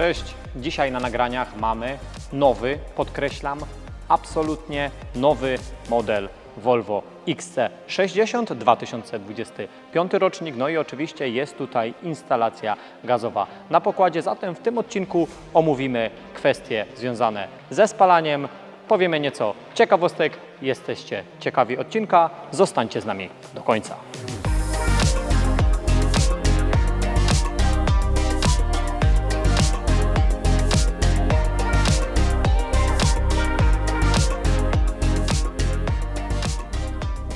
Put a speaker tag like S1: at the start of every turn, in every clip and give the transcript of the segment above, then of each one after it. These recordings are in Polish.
S1: Cześć! Dzisiaj na nagraniach mamy nowy, podkreślam, absolutnie nowy model Volvo XC60 2025 rocznik. No i oczywiście jest tutaj instalacja gazowa na pokładzie. Zatem w tym odcinku omówimy kwestie związane ze spalaniem. Powiemy nieco ciekawostek. Jesteście ciekawi odcinka? Zostańcie z nami do końca.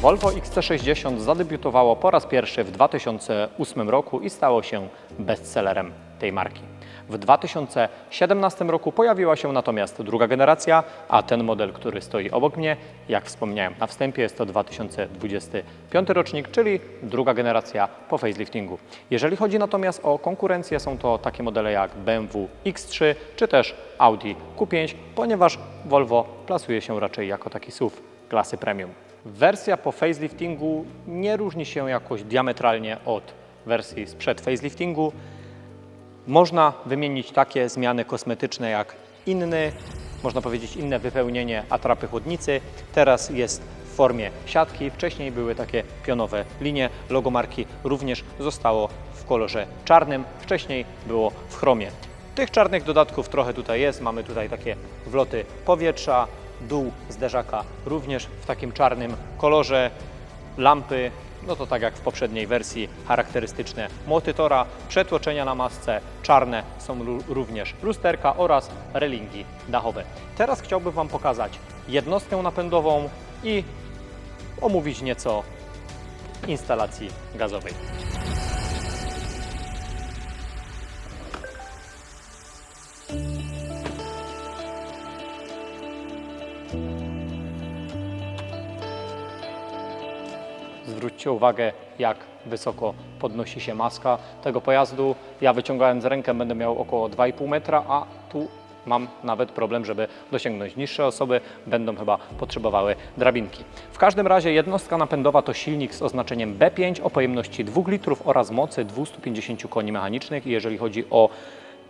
S1: Volvo XC60 zadebiutowało po raz pierwszy w 2008 roku i stało się bestsellerem tej marki. W 2017 roku pojawiła się natomiast druga generacja, a ten model, który stoi obok mnie, jak wspomniałem na wstępie, jest to 2025 rocznik, czyli druga generacja po faceliftingu. Jeżeli chodzi natomiast o konkurencję, są to takie modele jak BMW X3 czy też Audi Q5, ponieważ Volvo plasuje się raczej jako taki SUV klasy premium. Wersja po faceliftingu nie różni się jakoś diametralnie od wersji sprzed faceliftingu. Można wymienić takie zmiany kosmetyczne jak inny, można powiedzieć inne wypełnienie atrapy chłodnicy. Teraz jest w formie siatki. Wcześniej były takie pionowe linie. Logo marki również zostało w kolorze czarnym. Wcześniej było w chromie. Tych czarnych dodatków trochę tutaj jest. Mamy tutaj takie wloty powietrza, dół zderzaka również w takim czarnym kolorze. Lampy, no to tak jak w poprzedniej wersji, charakterystyczne młoty tora, przetłoczenia na masce, czarne są również lusterka oraz relingi dachowe. Teraz chciałbym Wam pokazać jednostkę napędową i omówić nieco instalacji gazowej. Zwróćcie uwagę, jak wysoko podnosi się maska tego pojazdu. Ja wyciągając rękę będę miał około 2,5 metra, a tu mam nawet problem, żeby dosięgnąć niższe osoby, będą chyba potrzebowały drabinki. W każdym razie jednostka napędowa to silnik z oznaczeniem B5 o pojemności 2 litrów oraz mocy 250 koni mechanicznych. Jeżeli chodzi o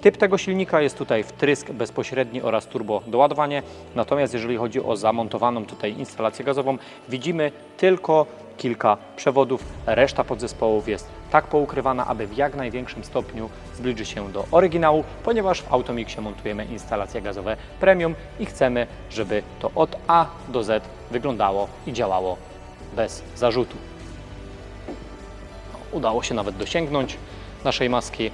S1: Typ tego silnika jest tutaj wtrysk bezpośredni oraz turbo doładowanie. Natomiast jeżeli chodzi o zamontowaną tutaj instalację gazową, widzimy tylko kilka przewodów. Reszta podzespołów jest tak poukrywana, aby w jak największym stopniu zbliży się do oryginału, ponieważ w Automixie montujemy instalacje gazowe premium i chcemy, żeby to od A do Z wyglądało i działało bez zarzutu. Udało się nawet dosięgnąć naszej maski.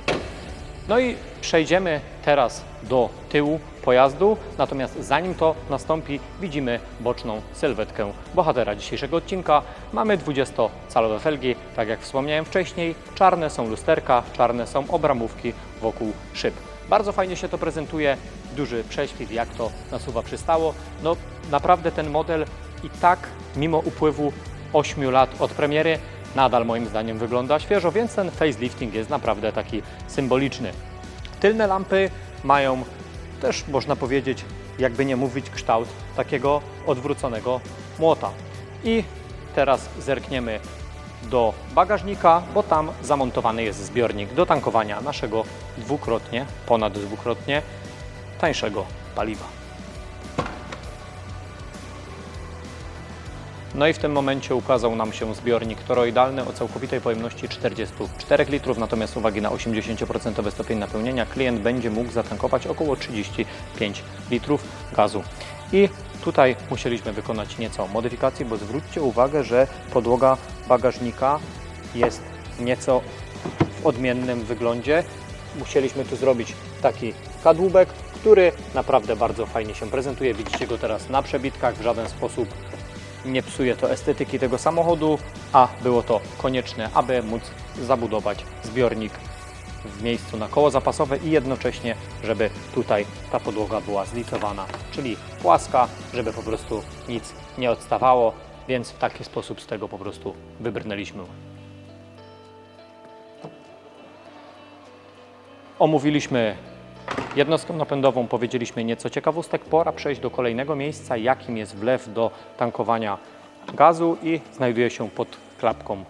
S1: No i przejdziemy teraz do tyłu pojazdu, natomiast zanim to nastąpi, widzimy boczną sylwetkę bohatera dzisiejszego odcinka. Mamy 20-calowe felgi, tak jak wspomniałem wcześniej, czarne są lusterka, czarne są obramówki wokół szyb. Bardzo fajnie się to prezentuje, duży prześwit, jak to nasuwa przystało. No naprawdę ten model i tak, mimo upływu 8 lat od premiery, nadal moim zdaniem wygląda świeżo, więc ten facelifting jest naprawdę taki symboliczny. Tylne lampy mają też, można powiedzieć, jakby nie mówić, kształt takiego odwróconego młota. I teraz zerkniemy do bagażnika, bo tam zamontowany jest zbiornik do tankowania naszego dwukrotnie, ponad dwukrotnie tańszego paliwa. No i w tym momencie ukazał nam się zbiornik toroidalny o całkowitej pojemności 44 litrów, natomiast z uwagi na 80% stopień napełnienia klient będzie mógł zatankować około 35 litrów gazu. I tutaj musieliśmy wykonać nieco modyfikacji, bo zwróćcie uwagę, że podłoga bagażnika jest nieco w odmiennym wyglądzie. Musieliśmy tu zrobić taki kadłubek, który naprawdę bardzo fajnie się prezentuje. Widzicie go teraz na przebitkach, w żaden sposób nie psuje to estetyki tego samochodu, a było to konieczne, aby móc zabudować zbiornik w miejscu na koło zapasowe i jednocześnie, żeby tutaj ta podłoga była zlicowana, czyli płaska, żeby po prostu nic nie odstawało, więc w taki sposób z tego po prostu wybrnęliśmy. Omówiliśmy jednostką napędową, powiedzieliśmy nieco ciekawostek. Pora przejść do kolejnego miejsca, jakim jest wlew do tankowania gazu i znajduje się pod klapką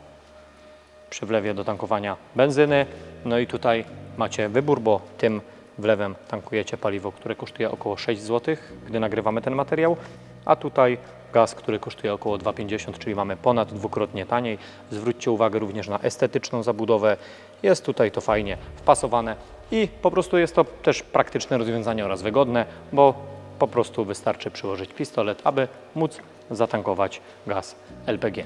S1: przy wlewie do tankowania benzyny. No i tutaj macie wybór, bo tym wlewem tankujecie paliwo, które kosztuje około 6 zł, gdy nagrywamy ten materiał, a tutaj gaz, który kosztuje około 2,50, czyli mamy ponad dwukrotnie taniej. Zwróćcie uwagę również na estetyczną zabudowę. Jest tutaj to fajnie wpasowane i po prostu jest to też praktyczne rozwiązanie oraz wygodne, bo po prostu wystarczy przyłożyć pistolet, aby móc zatankować gaz LPG.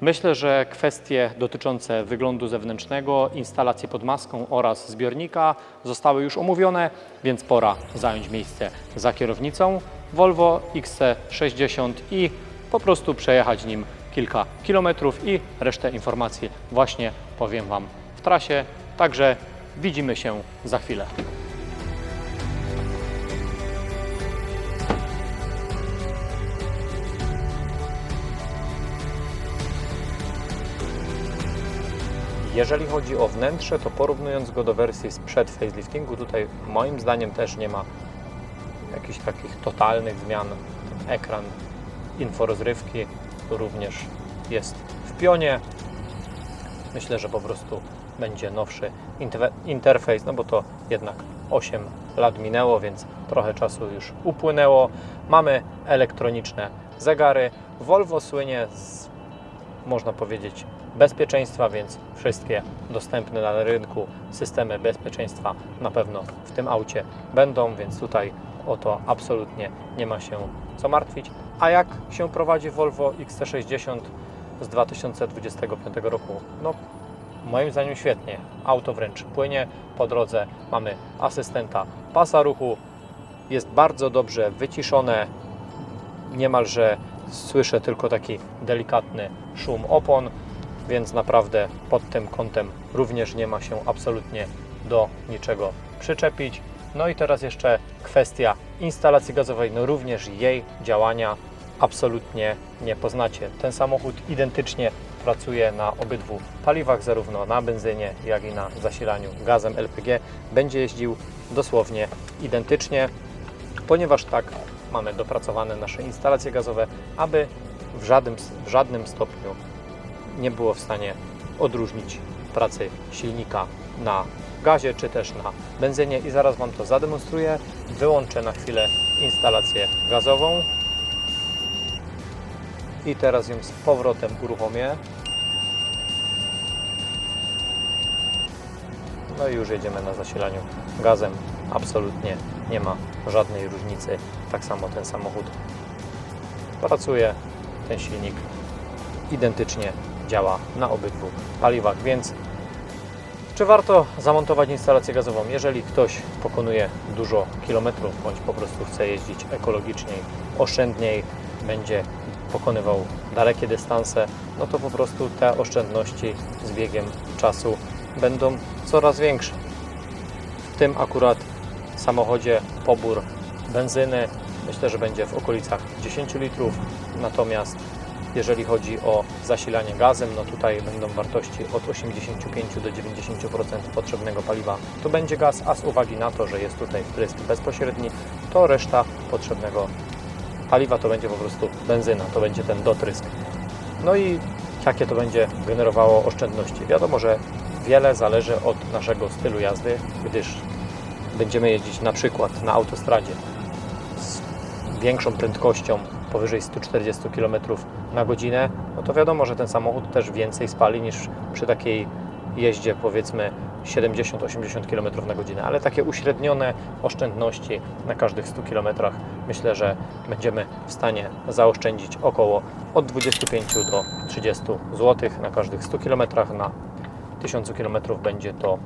S1: Myślę, że kwestie dotyczące wyglądu zewnętrznego, instalacji pod maską oraz zbiornika zostały już omówione, więc pora zająć miejsce za kierownicą Volvo XC60 i po prostu przejechać nim kilka kilometrów i resztę informacji właśnie powiem Wam w trasie. Także widzimy się za chwilę. Jeżeli chodzi o wnętrze, to porównując go do wersji sprzed faceliftingu, tutaj moim zdaniem też nie ma jakichś takich totalnych zmian. Ten ekran inforozrywki również jest w pionie. Myślę, że po prostu będzie nowszy interfe- interfejs, no bo to jednak 8 lat minęło, więc trochę czasu już upłynęło. Mamy elektroniczne zegary. Volvo słynie z można powiedzieć, bezpieczeństwa, więc wszystkie dostępne na rynku systemy bezpieczeństwa na pewno w tym aucie będą, więc tutaj o to absolutnie nie ma się co martwić. A jak się prowadzi Volvo XC60 z 2025 roku? No, moim zdaniem świetnie. Auto wręcz płynie po drodze. Mamy asystenta pasa ruchu. Jest bardzo dobrze wyciszone, niemalże słyszę tylko taki delikatny szum opon, więc naprawdę pod tym kątem również nie ma się absolutnie do niczego przyczepić. No i teraz jeszcze kwestia instalacji gazowej, no również jej działania absolutnie nie poznacie. Ten samochód identycznie pracuje na obydwu paliwach, zarówno na benzynie, jak i na zasilaniu gazem LPG. Będzie jeździł dosłownie identycznie ponieważ tak mamy dopracowane nasze instalacje gazowe, aby w żadnym, w żadnym stopniu nie było w stanie odróżnić pracy silnika na gazie czy też na benzynie i zaraz Wam to zademonstruję. Wyłączę na chwilę instalację gazową i teraz ją z powrotem uruchomię. No i już jedziemy na zasilaniu gazem. Absolutnie nie ma żadnej różnicy. Tak samo ten samochód pracuje, ten silnik identycznie działa na obydwu paliwach, więc czy warto zamontować instalację gazową? Jeżeli ktoś pokonuje dużo kilometrów, bądź po prostu chce jeździć ekologiczniej, oszczędniej, będzie pokonywał dalekie dystanse, no to po prostu te oszczędności z biegiem czasu będą coraz większe. W tym akurat samochodzie pobór benzyny myślę, że będzie w okolicach 10 litrów, natomiast jeżeli chodzi o zasilanie gazem, no tutaj będą wartości od 85 do 90% potrzebnego paliwa. To będzie gaz, a z uwagi na to, że jest tutaj wtrysk bezpośredni, to reszta potrzebnego paliwa to będzie po prostu benzyna, to będzie ten dotrysk. No i jakie to będzie generowało oszczędności? Wiadomo, że wiele zależy od naszego stylu jazdy, gdyż będziemy jeździć na przykład na autostradzie z większą prędkością powyżej 140 km na godzinę, no to wiadomo, że ten samochód też więcej spali niż przy takiej jeździe powiedzmy 70-80 km na godzinę, ale takie uśrednione oszczędności na każdych 100 km myślę, że będziemy w stanie zaoszczędzić około od 25 do 30 zł na każdych 100 km. Na 1000 km będzie to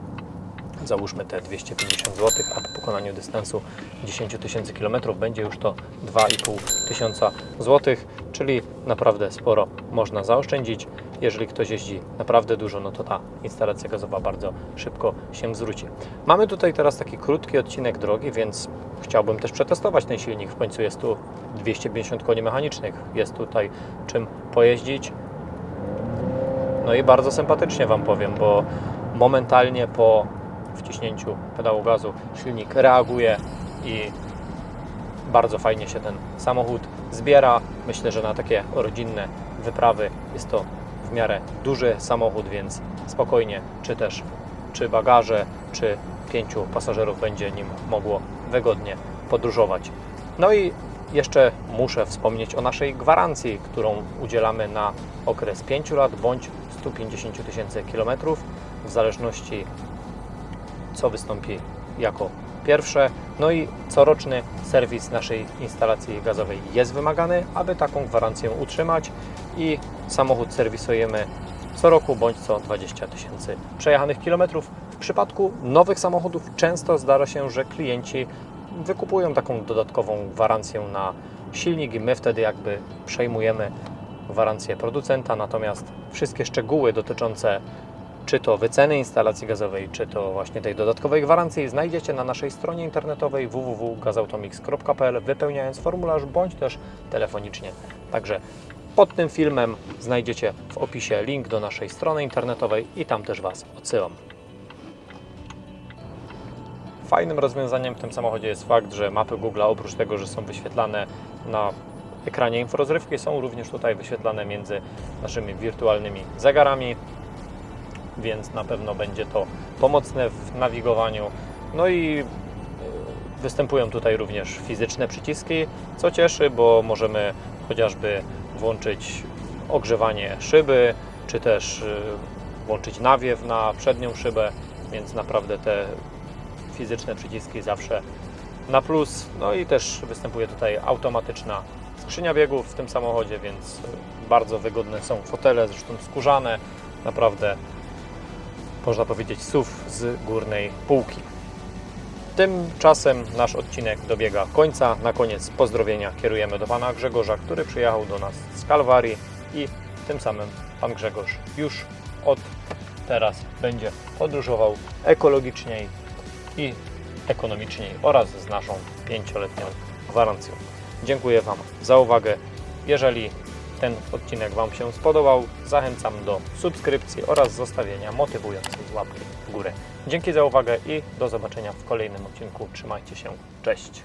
S1: załóżmy te 250 zł, a po pokonaniu dystansu 10 tysięcy km będzie już to 2,5 tysiąca złotych, czyli naprawdę sporo można zaoszczędzić. Jeżeli ktoś jeździ naprawdę dużo, no to ta instalacja gazowa bardzo szybko się zwróci. Mamy tutaj teraz taki krótki odcinek drogi, więc chciałbym też przetestować ten silnik. W końcu jest tu 250 koni mechanicznych, jest tutaj czym pojeździć. No i bardzo sympatycznie Wam powiem, bo momentalnie po wciśnięciu pedału gazu silnik reaguje i bardzo fajnie się ten samochód zbiera. Myślę, że na takie rodzinne wyprawy jest to w miarę duży samochód, więc spokojnie, czy też czy bagaże, czy pięciu pasażerów będzie nim mogło wygodnie podróżować. No i jeszcze muszę wspomnieć o naszej gwarancji, którą udzielamy na okres 5 lat bądź 150 tysięcy kilometrów, w zależności co wystąpi jako pierwsze. No i coroczny serwis naszej instalacji gazowej jest wymagany, aby taką gwarancję utrzymać i samochód serwisujemy co roku bądź co 20 tysięcy przejechanych kilometrów. W przypadku nowych samochodów często zdarza się, że klienci wykupują taką dodatkową gwarancję na silnik i my wtedy jakby przejmujemy gwarancję producenta, natomiast wszystkie szczegóły dotyczące czy to wyceny instalacji gazowej, czy to właśnie tej dodatkowej gwarancji znajdziecie na naszej stronie internetowej www.gazautomix.pl wypełniając formularz bądź też telefonicznie. Także pod tym filmem znajdziecie w opisie link do naszej strony internetowej i tam też Was odsyłam. Fajnym rozwiązaniem w tym samochodzie jest fakt, że mapy Google oprócz tego, że są wyświetlane na ekranie inforozrywki, są również tutaj wyświetlane między naszymi wirtualnymi zegarami, więc na pewno będzie to pomocne w nawigowaniu. No i e, występują tutaj również fizyczne przyciski, co cieszy, bo możemy chociażby włączyć ogrzewanie szyby, czy też e, włączyć nawiew na przednią szybę, więc naprawdę te fizyczne przyciski zawsze na plus. No i też występuje tutaj automatyczna skrzynia biegów w tym samochodzie, więc bardzo wygodne są fotele, zresztą skórzane, naprawdę można powiedzieć SUV z górnej półki. Tymczasem nasz odcinek dobiega końca. Na koniec pozdrowienia kierujemy do pana Grzegorza, który przyjechał do nas z Kalwarii i tym samym pan Grzegorz już od teraz będzie podróżował ekologiczniej i ekonomiczniej oraz z naszą pięcioletnią gwarancją. Dziękuję Wam za uwagę. Jeżeli ten odcinek Wam się spodobał, zachęcam do subskrypcji oraz zostawienia motywującej łapki w górę. Dzięki za uwagę i do zobaczenia w kolejnym odcinku. Trzymajcie się. Cześć.